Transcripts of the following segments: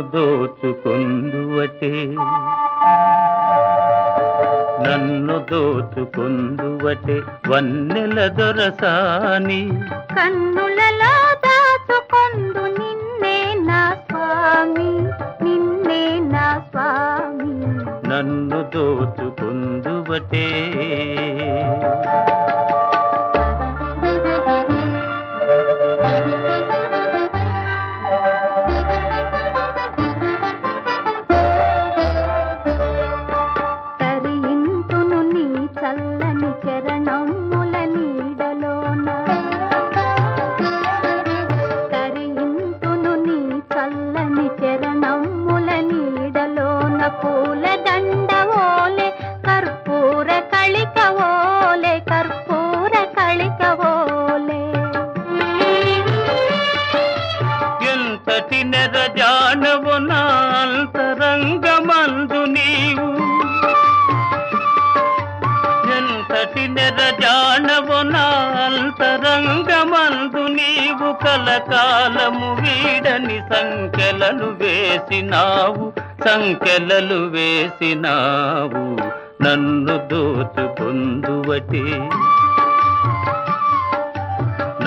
దోచుకుందువటే. నన్ను దోచుకుందువటే వన్నెల దొరసాని. కన్నులలో దాచుకొందు నిన్నే నా స్వామి నిన్నే నా స్వామి. నన్ను దోచుకుందువటే. నెరజానవు నాంతరంగమందు నీవు. ఎంతటి నెరజానవు నాంతరంగమందు నీవు కలకాలము వీడని సంఖ్యలను వేసినావు సంఖ్యలలు వేసినావు. నన్ను దోచుకుందువటే.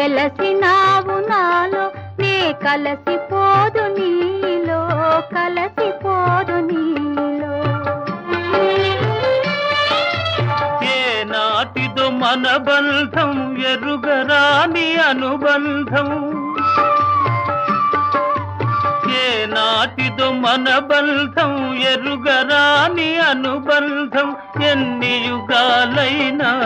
వెలసినావు నాలో నే కలసిపోదు నీలో కలసిపోదు నీలో. ఏ నాటిదో మన బంధం ఎరుగరాని అనుబంధం. ఏ నాటిదో మన బంధం ఎరుగరాని అనుబంధం. ఎన్ని యుగాలై